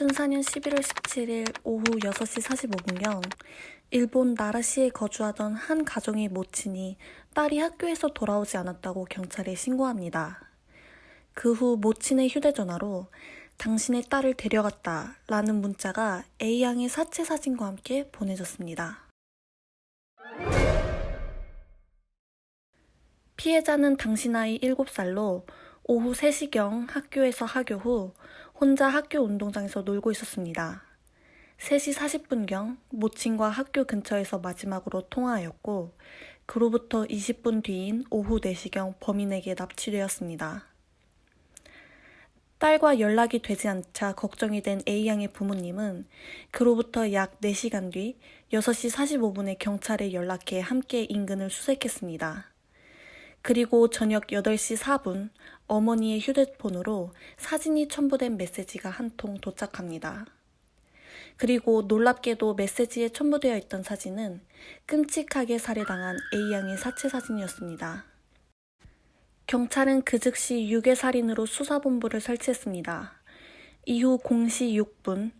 2004년 11월 17일 오후 6시 45분경 일본 나라시에 거주하던 한 가정의 모친이 딸이 학교에서 돌아오지 않았다고 경찰에 신고합니다. 그 후 모친의 휴대전화로 당신의 딸을 데려갔다 라는 문자가 A양의 사체 사진과 함께 보내졌습니다. 피해자는 당시 나이 7살로 오후 3시경 학교에서 하교 후 혼자 학교 운동장에서 놀고 있었습니다. 3시 40분경 모친과 학교 근처에서 마지막으로 통화하였고, 그로부터 20분 뒤인 오후 4시경 범인에게 납치되었습니다. 딸과 연락이 되지 않자 걱정이 된 A양의 부모님은 그로부터 약 4시간 뒤 6시 45분에 경찰에 연락해 함께 인근을 수색했습니다. 그리고 저녁 8시 4분 어머니의 휴대폰으로 사진이 첨부된 메시지가 한 통 도착합니다. 그리고 놀랍게도 메시지에 첨부되어 있던 사진은 끔찍하게 살해당한 A양의 사체 사진이었습니다. 경찰은 그 즉시 유괴살인으로 수사본부를 설치했습니다. 이후 0시 6분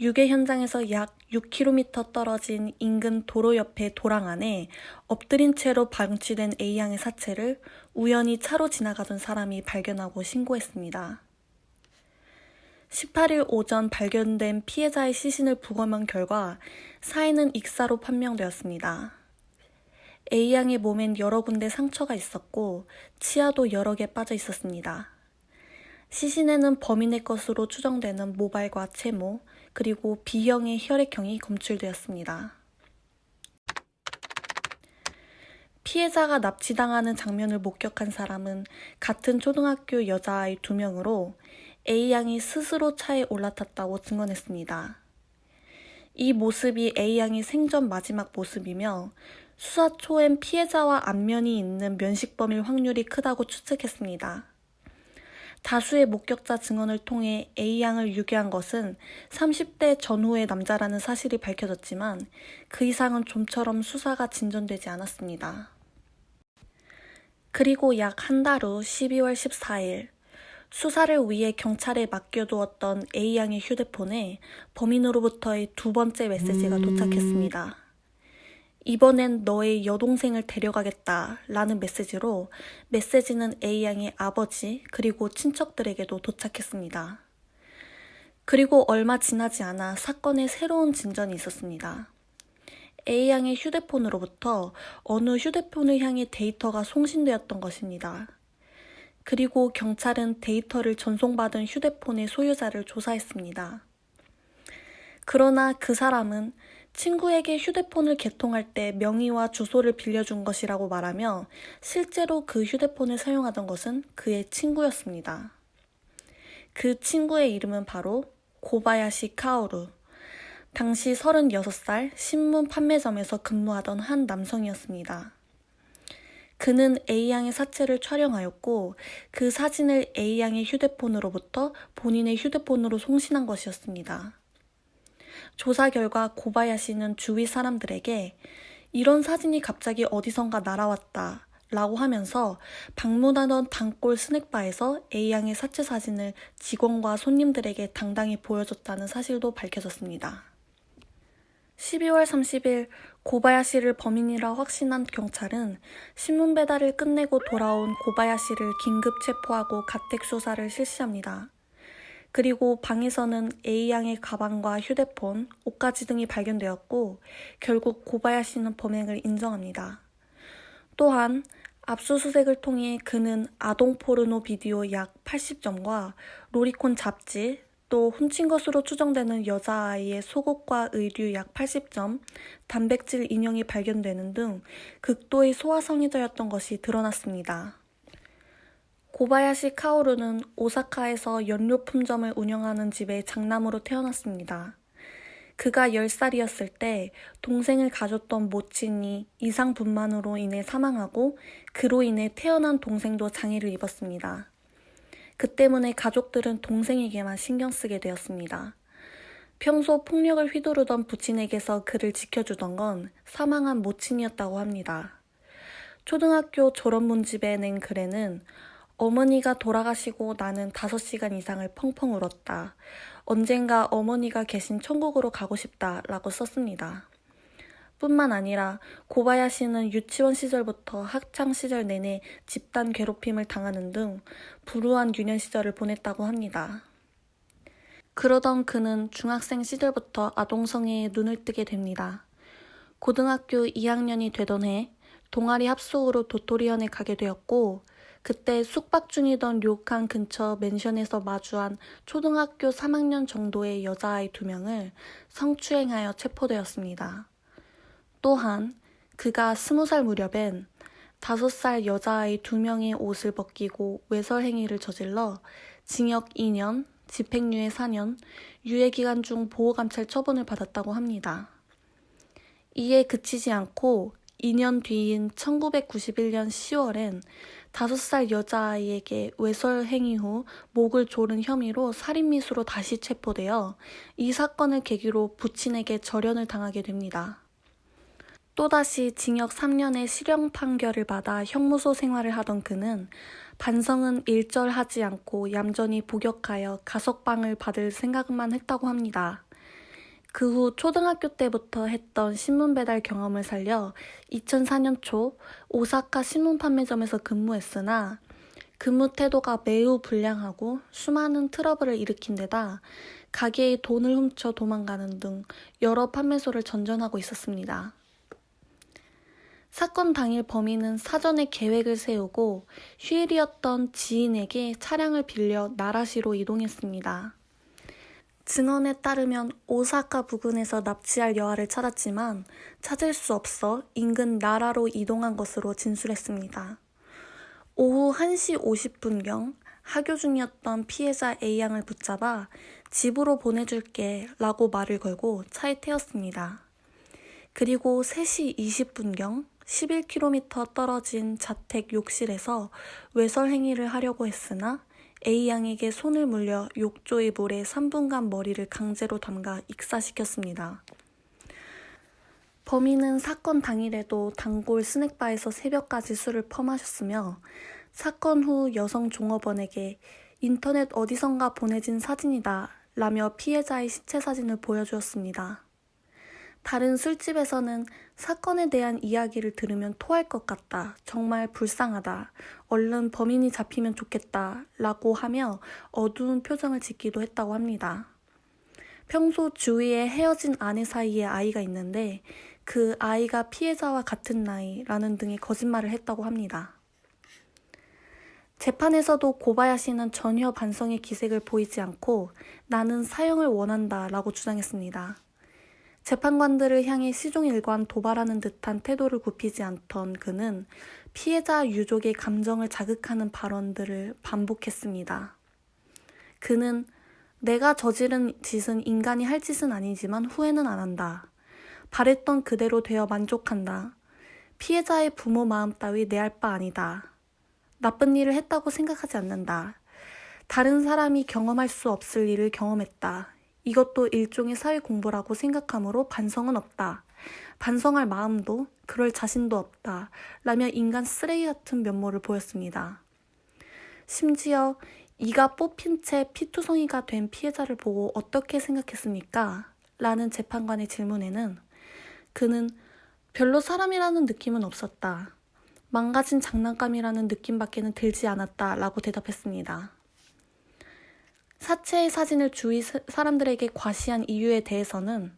유괴 현장에서 약 6km 떨어진 인근 도로 옆의 도랑 안에 엎드린 채로 방치된 A양의 사체를 우연히 차로 지나가던 사람이 발견하고 신고했습니다. 18일 오전 발견된 피해자의 시신을 부검한 결과 사인은 익사로 판명되었습니다. A양의 몸엔 여러 군데 상처가 있었고 치아도 여러 개 빠져 있었습니다. 시신에는 범인의 것으로 추정되는 모발과 채모, 그리고 B형의 혈액형이 검출되었습니다. 피해자가 납치당하는 장면을 목격한 사람은 같은 초등학교 여자아이 두 명으로 A양이 스스로 차에 올라탔다고 증언했습니다. 이 모습이 A양이 생전 마지막 모습이며 수사 초엔 피해자와 안면이 있는 면식범일 확률이 크다고 추측했습니다. 다수의 목격자 증언을 통해 A양을 유괴한 것은 30대 전후의 남자라는 사실이 밝혀졌지만 그 이상은 좀처럼 수사가 진전되지 않았습니다. 그리고 약 한 달 후 12월 14일 수사를 위해 경찰에 맡겨두었던 A양의 휴대폰에 범인으로부터의 두 번째 메시지가 도착했습니다. 이번엔 너의 여동생을 데려가겠다 라는 메시지로 메시지는 A양의 아버지 그리고 친척들에게도 도착했습니다. 그리고 얼마 지나지 않아 사건에 새로운 진전이 있었습니다. A양의 휴대폰으로부터 어느 휴대폰을 향해 데이터가 송신되었던 것입니다. 그리고 경찰은 데이터를 전송받은 휴대폰의 소유자를 조사했습니다. 그러나 그 사람은 친구에게 휴대폰을 개통할 때 명의와 주소를 빌려준 것이라고 말하며 실제로 그 휴대폰을 사용하던 것은 그의 친구였습니다. 그 친구의 이름은 바로 고바야시 카오루. 당시 36살 신문 판매점에서 근무하던 한 남성이었습니다. 그는 A양의 사체를 촬영하였고 그 사진을 A양의 휴대폰으로부터 본인의 휴대폰으로 송신한 것이었습니다. 조사 결과 고바야시는 주위 사람들에게 이런 사진이 갑자기 어디선가 날아왔다 라고 하면서 방문하던 단골 스낵바에서 A양의 사체 사진을 직원과 손님들에게 당당히 보여줬다는 사실도 밝혀졌습니다. 12월 30일 고바야시를 범인이라 확신한 경찰은 신문 배달을 끝내고 돌아온 고바야시를 긴급 체포하고 가택 수사를 실시합니다. 그리고 방에서는 A양의 가방과 휴대폰, 옷가지 등이 발견되었고 결국 고바야시는 범행을 인정합니다. 또한 압수수색을 통해 그는 아동 포르노 비디오 약 80점과 로리콘 잡지, 또 훔친 것으로 추정되는 여자아이의 속옷과 의류 약 80점, 단백질 인형이 발견되는 등 극도의 소화성애자였던 것이 드러났습니다. 고바야시 카오루는 오사카에서 연료 품점을 운영하는 집의 장남으로 태어났습니다. 그가 10살이었을 때 동생을 가졌던 모친이 이상분만으로 인해 사망하고 그로 인해 태어난 동생도 장애를 입었습니다. 그 때문에 가족들은 동생에게만 신경 쓰게 되었습니다. 평소 폭력을 휘두르던 부친에게서 그를 지켜주던 건 사망한 모친이었다고 합니다. 초등학교 졸업문집에 낸 글에는 어머니가 돌아가시고 나는 5시간 이상을 펑펑 울었다. 언젠가 어머니가 계신 천국으로 가고 싶다. 라고 썼습니다. 뿐만 아니라 고바야시는 유치원 시절부터 학창 시절 내내 집단 괴롭힘을 당하는 등 불우한 유년 시절을 보냈다고 합니다. 그러던 그는 중학생 시절부터 아동성애에 눈을 뜨게 됩니다. 고등학교 2학년이 되던 해 동아리 합숙으로 도토리현에 가게 되었고 그때 숙박 중이던 료칸 근처 맨션에서 마주한 초등학교 3학년 정도의 여자아이 두 명을 성추행하여 체포되었습니다. 또한 그가 스무 살 무렵엔 다섯 살 여자아이 두 명의 옷을 벗기고 외설 행위를 저질러 징역 2년, 집행유예 4년, 유예기간 중 보호감찰 처분을 받았다고 합니다. 이에 그치지 않고 2년 뒤인 1991년 10월엔 5살 여자아이에게 외설 행위 후 목을 조른 혐의로 살인미수로 다시 체포되어 이 사건을 계기로 부친에게 절연을 당하게 됩니다. 또다시 징역 3년의 실형 판결을 받아 형무소 생활을 하던 그는 반성은 일절하지 않고 얌전히 복역하여 가석방을 받을 생각만 했다고 합니다. 그 후 초등학교 때부터 했던 신문 배달 경험을 살려 2004년 초 오사카 신문 판매점에서 근무했으나 근무 태도가 매우 불량하고 수많은 트러블을 일으킨 데다 가게의 돈을 훔쳐 도망가는 등 여러 판매소를 전전하고 있었습니다. 사건 당일 범인은 사전에 계획을 세우고 휴일이었던 지인에게 차량을 빌려 나라시로 이동했습니다. 증언에 따르면 오사카 부근에서 납치할 여아를 찾았지만 찾을 수 없어 인근 나라로 이동한 것으로 진술했습니다. 오후 1시 50분경 하교 중이었던 피해자 A양을 붙잡아 집으로 보내줄게 라고 말을 걸고 차에 태웠습니다. 그리고 3시 20분경 11km 떨어진 자택 욕실에서 외설 행위를 하려고 했으나 A양에게 손을 물려 욕조의 물에 3분간 머리를 강제로 담가 익사시켰습니다. 범인은 사건 당일에도 단골 스낵바에서 새벽까지 술을 퍼마셨으며 사건 후 여성 종업원에게 인터넷 어디선가 보내진 사진이다 라며 피해자의 시체 사진을 보여주었습니다. 다른 술집에서는 사건에 대한 이야기를 들으면 토할 것 같다. 정말 불쌍하다. 얼른 범인이 잡히면 좋겠다. 라고 하며 어두운 표정을 짓기도 했다고 합니다. 평소 주위에 헤어진 아내 사이에 아이가 있는데 그 아이가 피해자와 같은 나이라는 등의 거짓말을 했다고 합니다. 재판에서도 고바야시는 전혀 반성의 기색을 보이지 않고 나는 사형을 원한다 라고 주장했습니다. 재판관들을 향해 시종일관 도발하는 듯한 태도를 굽히지 않던 그는 피해자 유족의 감정을 자극하는 발언들을 반복했습니다. 그는 내가 저지른 짓은 인간이 할 짓은 아니지만 후회는 안 한다. 바랬던 그대로 되어 만족한다. 피해자의 부모 마음 따위 내알바 아니다. 나쁜 일을 했다고 생각하지 않는다. 다른 사람이 경험할 수 없을 일을 경험했다. 이것도 일종의 사회 공부라고 생각하므로 반성은 없다. 반성할 마음도 그럴 자신도 없다. 라며 인간 쓰레기 같은 면모를 보였습니다. 심지어 이가 뽑힌 채 피투성이가 된 피해자를 보고 어떻게 생각했습니까? 라는 재판관의 질문에는 그는 별로 사람이라는 느낌은 없었다. 망가진 장난감이라는 느낌밖에는 들지 않았다. 라고 대답했습니다. 사체의 사진을 주위 사람들에게 과시한 이유에 대해서는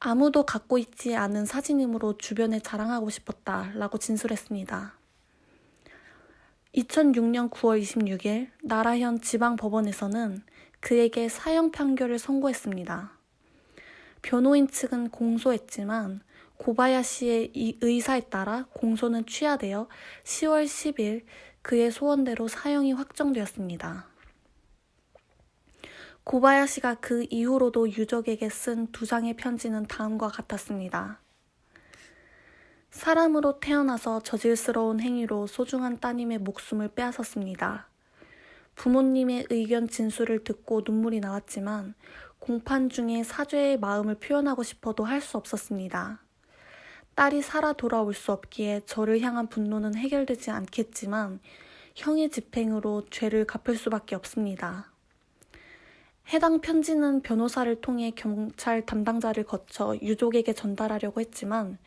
아무도 갖고 있지 않은 사진이므로 주변에 자랑하고 싶었다. 라고 진술했습니다. 2006년 9월 26일 나라현 지방법원에서는 그에게 사형 판결을 선고했습니다. 변호인 측은 공소했지만 고바야시의 의사에 따라 공소는 취하되어 10월 10일 그의 소원대로 사형이 확정되었습니다. 고바야시가 그 이후로도 유족에게 쓴 두 장의 편지는 다음과 같았습니다. 사람으로 태어나서 저질스러운 행위로 소중한 따님의 목숨을 빼앗았습니다. 부모님의 의견 진술을 듣고 눈물이 나왔지만 공판 중에 사죄의 마음을 표현하고 싶어도 할 수 없었습니다. 딸이 살아 돌아올 수 없기에 저를 향한 분노는 해결되지 않겠지만 형의 집행으로 죄를 갚을 수밖에 없습니다. 해당 편지는 변호사를 통해 경찰 담당자를 거쳐 유족에게 전달하려고 했지만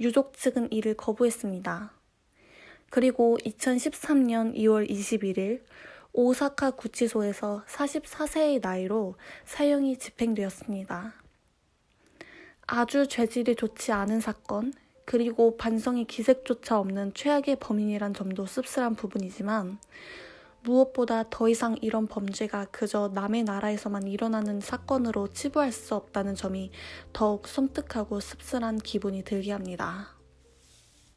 유족 측은 이를 거부했습니다. 그리고 2013년 2월 21일 오사카 구치소에서 44세의 나이로 사형이 집행되었습니다. 아주 죄질이 좋지 않은 사건, 그리고 반성의 기색조차 없는 최악의 범인이란 점도 씁쓸한 부분이지만 무엇보다 더 이상 이런 범죄가 그저 남의 나라에서만 일어나는 사건으로 치부할 수 없다는 점이 더욱 섬뜩하고 씁쓸한 기분이 들게 합니다.